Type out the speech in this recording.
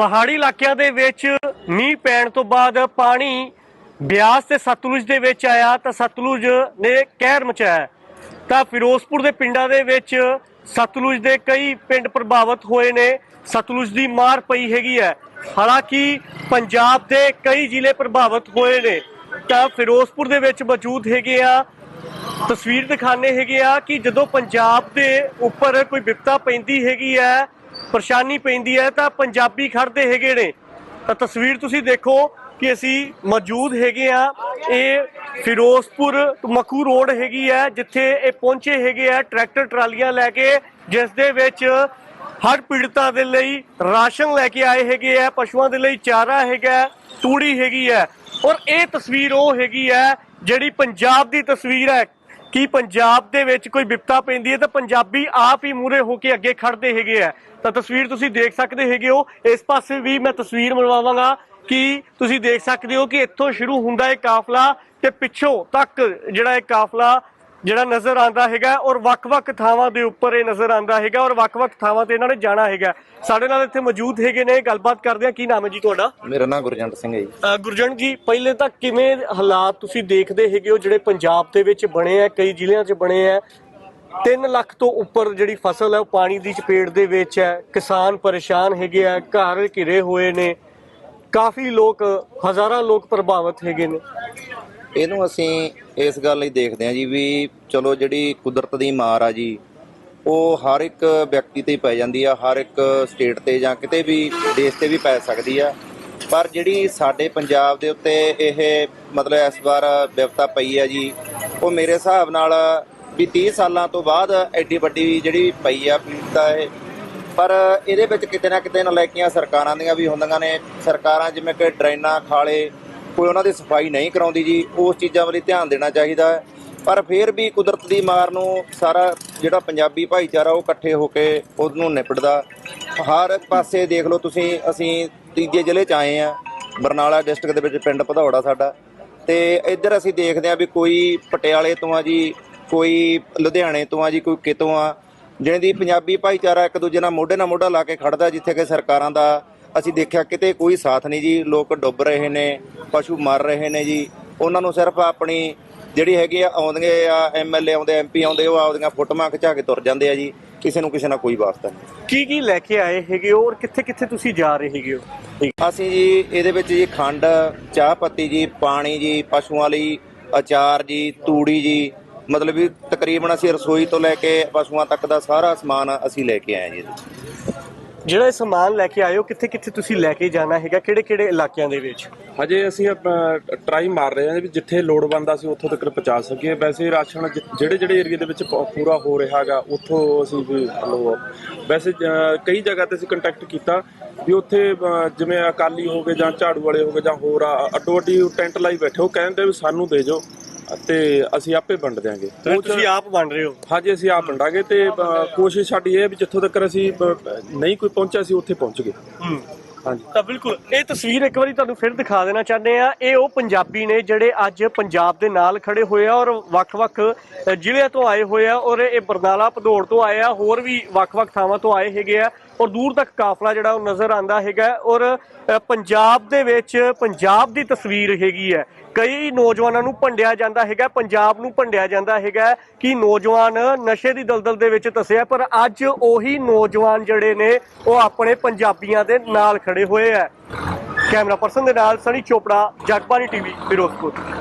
ਪਹਾੜੀ ਇਲਾਕਿਆਂ ਦੇ ਵਿੱਚ ਮੀਂਹ ਪੈਣ ਤੋਂ ਬਾਅਦ ਪਾਣੀ ਬਿਆਸ ਤੇ ਸਤਲੁਜ ਦੇ ਵਿੱਚ ਆਇਆ ਤਾਂ ਸਤਲੁਜ ਨੇ ਕਹਿਰ ਮਚਾਇਆ ਤਾਂ ਫਿਰੋਜ਼ਪੁਰ ਦੇ ਪਿੰਡਾਂ ਦੇ ਵਿੱਚ ਸਤਲੁਜ ਦੇ ਕਈ ਪਿੰਡ ਪ੍ਰਭਾਵਿਤ ਹੋਏ ਨੇ। ਸਤਲੁਜ ਦੀ ਮਾਰ ਪਈ ਹੈਗੀ ਹੈ। ਹਾਲਾਂਕਿ ਪੰਜਾਬ ਦੇ ਕਈ ਜ਼ਿਲ੍ਹੇ ਪ੍ਰਭਾਵਿਤ ਹੋਏ ਨੇ। ਤਾਂ ਫਿਰੋਜ਼ਪੁਰ ਦੇ ਵਿੱਚ ਮੌਜੂਦ ਹੈਗੇ ਆ। ਤਸਵੀਰ ਦਿਖਾਣੇ ਹੈਗੇ ਆ ਕਿ ਜਦੋਂ ਪੰਜਾਬ ਦੇ ਉੱਪਰ ਕੋਈ ਵਿਪਤਾ ਪੈਂਦੀ ਹੈਗੀ ਹੈ ਪਰੇਸ਼ਾਨੀ ਪੈਂਦੀ ਹੈ ਤਾਂ ਪੰਜਾਬੀ ਖੜਦੇ ਹੈਗੇ ਨੇ। ਤਾਂ ਤਸਵੀਰ ਤੁਸੀਂ ਦੇਖੋ ਕਿ ਅਸੀਂ ਮੌਜੂਦ ਹੈਗੇ ਆ ਇਹ ਫਿਰੋਜ਼ਪੁਰ ਮਖੂ ਰੋਡ ਹੈਗੀ ਹੈ, ਜਿੱਥੇ ਇਹ ਪਹੁੰਚੇ ਹੈਗੇ ਆ ਟਰੈਕਟਰ ਟਰਾਲੀਆਂ ਲੈ ਕੇ, ਜਿਸ ਦੇ ਵਿੱਚ ਹਰ ਪੀੜਤਾਂ ਦੇ ਲਈ ਰਾਸ਼ਨ ਲੈ ਕੇ ਆਏ ਹੈਗੇ ਆ, ਪਸ਼ੂਆਂ ਦੇ ਲਈ ਚਾਰਾ ਹੈਗਾ, ਤੂੜੀ ਹੈਗੀ ਹੈ। ਔਰ ਇਹ ਤਸਵੀਰ ਉਹ ਹੈਗੀ ਹੈ ਜਿਹੜੀ ਪੰਜਾਬ ਦੀ ਤਸਵੀਰ ਹੈ। ਕਿ ਪੰਜਾਬ ਦੇ ਵਿੱਚ ਕੋਈ ਵਿਪਤਾ ਪੈਂਦੀ ਹੈ ਤਾਂ ਪੰਜਾਬੀ ਆਪ ਹੀ ਮੂਰੇ ਹੋ ਕੇ ਅੱਗੇ ਖੜਦੇ ਹੈਗੇ ਆ। ਤਾਂ ਤਸਵੀਰ ਤੁਸੀਂ ਦੇਖ ਸਕਦੇ ਹੈਗੇ ਹੋ। ਇਸ ਪਾਸੇ ਵੀ ਮੈਂ ਤਸਵੀਰ ਮਿਲਵਾਵਾਂਗਾ ਕਿ ਤੁਸੀਂ ਦੇਖ ਸਕਦੇ ਹੋ ਕਿ ਇੱਥੋਂ ਸ਼ੁਰੂ ਹੁੰਦਾ ਇਹ ਕਾਫਲਾ ਤੇ ਪਿੱਛੋਂ ਤੱਕ ਜਿਹੜਾ ਇਹ ਕਾਫਲਾ ਜਿਹੜਾ ਨਜ਼ਰ ਆਂਦਾ ਹੈਗਾ ਔਰ ਵੱਖ-ਵੱਖ ਥਾਵਾਂ ਦੇ ਉੱਪਰ ਇਹ ਨਜ਼ਰ ਆਂਦਾ ਹੈਗਾ ਔਰ ਵੱਖ-ਵੱਖ ਥਾਵਾਂ ਤੇ ਇਹਨਾਂ ਨੇ ਜਾਣਾ ਹੈਗਾ। ਸਾਡੇ ਨਾਲ ਇੱਥੇ ਮੌਜੂਦ ਹੈਗੇ ਨੇ ਗੱਲਬਾਤ ਕਰਦੇ ਆ। ਕੀ ਨਾਮ ਹੈ ਜੀ ਤੁਹਾਡਾ? ਮੇਰਾ ਨਾਮ ਗੁਰਜੰਟ ਸਿੰਘ ਹੈ ਜੀ। ਅ, ਗੁਰਜਨ ਜੀ ਪਹਿਲੇ ਤਾਂ ਕਿਵੇਂ ਹਾਲਾਤ ਤੁਸੀਂ ਦੇਖਦੇ ਹੈਗੇ ਹੋ ਜਿਹੜੇ ਪੰਜਾਬ ਦੇ ਵਿੱਚ ਬਣੇ ਆ ਕਈ ਜ਼ਿਲ੍ਹਿਆਂ 'ਚ ਬਣੇ ਆ? 3 ਲੱਖ ਤੋਂ ਉੱਪਰ ਜਿਹੜੀ ਫਸਲ ਹੈ ਉਹ ਪਾਣੀ ਦੀ ਚਪੇਟ ਦੇ ਵਿੱਚ ਹੈ। ਕਿਸਾਨ ਪਰੇਸ਼ਾਨ ਹੈਗੇ ਆ ਘਰ ਘਿਰੇ ਹੋਏ ਨੇ। ਕਾਫੀ ਲੋਕ ਹਜ਼ਾਰਾਂ ਲੋਕ ਪ੍ਰਭਾਵਿਤ ਹੈਗੇ ਨੇ। ਇਹਨੂੰ ਅਸੀਂ ਇਸ ਗੱਲ ਲਈ ਦੇਖਦੇ ਹਾਂ ਜੀ ਵੀ ਚਲੋ ਜਿਹੜੀ ਕੁਦਰਤ ਦੀ ਮਾਰ ਆ ਜੀ, ਉਹ ਹਰ ਇੱਕ ਵਿਅਕਤੀ ਤੇ ਪੈ ਜਾਂਦੀ ਆ, ਹਰ ਇੱਕ ਸਟੇਟ ਤੇ ਜਾਂ ਕਿਤੇ ਵੀ ਦੇਸ਼ ਤੇ ਵੀ ਪੈ ਸਕਦੀ ਆ। ਪਰ ਜਿਹੜੀ ਸਾਡੇ ਪੰਜਾਬ ਦੇ ਉੱਤੇ ਇਹ ਮਤਲਬ ਇਸ ਵਾਰ ਵਿਵਤਾ ਪਈ ਆ ਜੀ, ਉਹ ਮੇਰੇ ਹਿਸਾਬ ਨਾਲ ਵੀ 30 ਸਾਲਾਂ ਤੋਂ ਬਾਅਦ ਐਡੀ ਵੱਡੀ ਜਿਹੜੀ ਪਈ ਆ ਪੀੜਤਾ ਹੈ ਪਰ ਇਹਦੇ ਵਿੱਚ ਕਿਤੇ ਨਾ ਕਿਤੇ ਨਲਾਇਕੀਆਂ ਸਰਕਾਰਾਂ ਦੀਆਂ ਵੀ ਹੁੰਦੀਆਂ ਨੇ। ਸਰਕਾਰਾਂ ਜਿਵੇਂ ਕਿ ਡਰੇਨਾਂ ਖਾਲੇ ਕੋਈ ਉਹਨਾਂ ਦੀ ਸਫ਼ਾਈ ਨਹੀਂ ਕਰਾਉਂਦੀ ਜੀ, ਉਸ ਚੀਜ਼ਾਂ ਵੱਲ ਧਿਆਨ ਦੇਣਾ ਚਾਹੀਦਾ ਹੈ। ਪਰ ਫਿਰ ਵੀ ਕੁਦਰਤ ਦੀ ਮਾਰ ਨੂੰ ਸਾਰਾ ਜਿਹੜਾ ਪੰਜਾਬੀ ਭਾਈਚਾਰਾ ਉਹ ਇਕੱਠੇ ਹੋ ਕੇ ਉਹਨੂੰ ਨਿਪਟਦਾ। ਹਰ ਪਾਸੇ ਦੇਖ ਲਓ ਤੁਸੀਂ, ਅਸੀਂ ਤੀਜੇ ਜ਼ਿਲ੍ਹੇ ਚ ਆਏ ਆ ਬਰਨਾਲਾ ਡਿਸਟ੍ਰਿਕਟ ਦੇ ਵਿੱਚ ਪਿੰਡ ਭਦੌੜਾ ਸਾਡਾ। ਤੇ ਇੱਧਰ ਅਸੀਂ ਦੇਖਦੇ ਆ ਵੀ ਕੋਈ ਪਟਿਆਲੇ ਤੋਂ ਆ ਜੀ, ਕੋਈ ਲੁਧਿਆਣੇ ਤੋਂ ਆ ਜੀ, ਕੋਈ ਕਿਤੋਂ ਆ ਜਿਹਦੀ ਪੰਜਾਬੀ ਭਾਈਚਾਰਾ ਇੱਕ ਦੂਜੇ ਨਾਲ ਮੋਢੇ ਨਾਲ ਮੋਢਾ ਲਾ ਕੇ ਖੜਦਾ, ਜਿੱਥੇ ਕਿ ਸਰਕਾਰਾਂ ਦਾ ਅਸੀਂ ਦੇਖਿਆ ਕਿਤੇ ਕੋਈ ਸਾਥ ਨਹੀਂ ਜੀ ਲੋਕ ਡੁੱਬ ਰਹੇ ਨੇ ਪਸ਼ੂ ਮਰ ਰਹੇ ਨੇ ਜੀ। ਉਹਨਾਂ ਨੂੰ ਸਿਰਫ ਆਪਣੀ ਜਿਹੜੀ ਹੈਗੀ ਆ ਆਉਂਦੇ ਆ ਐਮਐਲਏ ਆਉਂਦੇ ਐਮਪੀ ਆਉਂਦੇ ਉਹ ਆਪਦੀਆਂ ਫੋਟੋਆਂ ਖਿਚਾ ਕੇ ਤੁਰ ਜਾਂਦੇ ਆ ਜੀ। ਕਿਸੇ ਨੂੰ ਕਿਸੇ ਨਾਲ ਕੋਈ ਵਾਸਤਾ ਨਹੀਂ। ਕੀ ਕੀ ਲੈ ਕੇ ਆਏ ਹੈਗੇ ਔਰ ਕਿੱਥੇ ਕਿੱਥੇ ਤੁਸੀਂ ਜਾ ਰਹੇ ਹੈਗੇ ਹੋ? ਅਸੀਂ ਜੀ ਇਹਦੇ ਵਿੱਚ ਜੀ ਖੰਡ ਚਾਹ ਪੱਤੀ ਜੀ ਪਾਣੀ ਜੀ ਪਸ਼ੂਆਂ ਲਈ ਅਚਾਰ ਜੀ ਤੂੜੀ ਜੀ। ਮਤਲਬ ਵੀ ਤਕਰੀਬਨ ਅਸੀਂ ਰਸੋਈ ਤੋਂ ਲੈ ਕੇ ਪਸ਼ੂਆਂ ਤੱਕ ਦਾ ਸਾਰਾ ਸਮਾਨ ਅਸੀਂ ਲੈ ਕੇ ਆਏ ਜੀ। ਜਿਹੜਾ ਇਹ ਸਮਾਨ ਲੈ ਕੇ ਆਏ ਹੋ ਕਿੱਥੇ ਕਿੱਥੇ ਤੁਸੀਂ ਲੈ ਕੇ ਜਾਣਾ ਹੈਗਾ ਕਿਹੜੇ ਕਿਹੜੇ ਇਲਾਕਿਆਂ ਦੇ ਵਿੱਚ? ਹਜੇ ਅਸੀਂ ਟਰਾਈ ਮਾਰ ਰਹੇ ਹਾਂ ਵੀ ਜਿੱਥੇ ਲੋੜਵੰਦ ਆ ਅਸੀਂ ਉੱਥੋਂ ਤੱਕ ਪਹੁੰਚਾ ਸਕੀਏ। ਵੈਸੇ ਰਾਸ਼ਨ ਜਿ- ਜਿਹੜੇ ਜਿਹੜੇ ਏਰੀਆ ਦੇ ਵਿੱਚ ਪੂਰਾ ਹੋ ਰਿਹਾ ਹੈਗਾ ਉੱਥੋਂ ਅਸੀਂ ਵੀ ਮਤਲਬ ਵੈਸੇ ਕਈ ਜਗ੍ਹਾ ਤੇ ਅਸੀਂ ਕੰਟੈਕਟ ਕੀਤਾ ਵੀ ਉੱਥੇ ਜਿਵੇਂ ਅਕਾਲੀ ਹੋ ਗਏ ਜਾਂ ਝਾੜੂ ਵਾਲੇ ਹੋ ਗਏ ਜਾਂ ਹੋਰ ਆ, ਅੱਡੋ ਅੱਡੀ ਟੈਂਟ ਲਾਈ ਬੈਠੇ ਉਹ ਕਹਿੰਦੇ ਵੀ ਸਾਨੂੰ ਦੇ ਜੋ ਤੇ ਅਸੀਂ ਆਪੇ ਵੰਡ ਦਿਆਂਗੇ। ਉਹ ਤੁਸੀਂ ਆਪ ਬਣ ਰਹੇ ਹੋ? ਹਾਂਜੀ ਅਸੀਂ ਆਪ ਵੰਡਾਂਗੇ ਤੇ ਅ, ਕੋਸ਼ਿਸ਼ ਸਾਡੀ ਇਹ ਹੈ ਵੀ ਜਿੱਥੋਂ ਤੱਕ ਅਸੀਂ ਅ, ਨਹੀਂ ਕੋਈ ਪਹੁੰਚਿਆ ਸੀ ਉੱਥੇ ਪਹੁੰਚ ਗਏ। ਹੂੰ। ਹਾਂਜੀ। ਤਾਂ ਬਿਲਕੁਲ ਇਹ ਤਸਵੀਰ ਇੱਕ ਵਾਰੀ ਤੁਹਾਨੂੰ ਫਿਰ ਦਿਖਾ ਦੇਣਾ ਚਾਹੁੰਦੇ ਆ ਇਹ ਉਹ ਪੰਜਾਬੀ ਨੇ ਜਿਹੜੇ ਅੱਜ ਪੰਜਾਬ ਦੇ ਨਾਲ ਖੜੇ ਹੋਏ ਆ ਔਰ ਵੱਖ-ਵੱਖ ਅ, ਜ਼ਿਲ੍ਹਿਆਂ ਤੋਂ ਆਏ ਹੋਏ ਆ ਔਰ ਇਹ ਬਰਨਾਲਾ ਭਦੌੜ ਤੋਂ ਆਏ ਆ। ਹੋਰ ਵੀ ਵੱਖ-ਵੱਖ ਥਾਵਾਂ ਤੋਂ ਆਏ ਹੈਗੇ ਆ। ਔਰ ਦੂਰ ਤੱਕ ਕਾਫਲਾ ਜਿਹੜਾ ਉਹ ਨਜ਼ਰ ਆਂਦਾ ਹੈਗਾ ਔਰ ਪੰਜਾਬ ਦੇ ਵਿੱਚ ਪੰਜਾਬ ਦੀ ਤਸਵੀਰ ਹੈਗੀ ਹੈ। ਕਈ ਨੌਜਵਾਨਾਂ ਨੂੰ ਭੰਡਿਆ ਜਾਂਦਾ ਹੈਗਾ ਪੰਜਾਬ ਨੂੰ ਭੰਡਿਆ ਜਾਂਦਾ ਹੈਗਾ ਕਿ ਨੌਜਵਾਨ ਨਸ਼ੇ ਦੀ ਦਲਦਲ ਦੇ ਵਿੱਚ ਤਸਿਆ ਪਰ ਅੱਜ ਉਹੀ ਨੌਜਵਾਨ ਜਿਹੜੇ ਨੇ, ਉਹ ਆਪਣੇ ਪੰਜਾਬੀਆਂ ਦੇ ਨਾਲ ਖੜੇ ਹੋਏ ਆ ਕੈਮਰਾ ਪਰਸਨ ਦੇ ਨਾਲ ਸਣੀ ਚੋਪੜਾ ਜਗਬਾਨੀ ਟੀਵੀ, ਫਿਰੋਜ਼ਪੁਰ।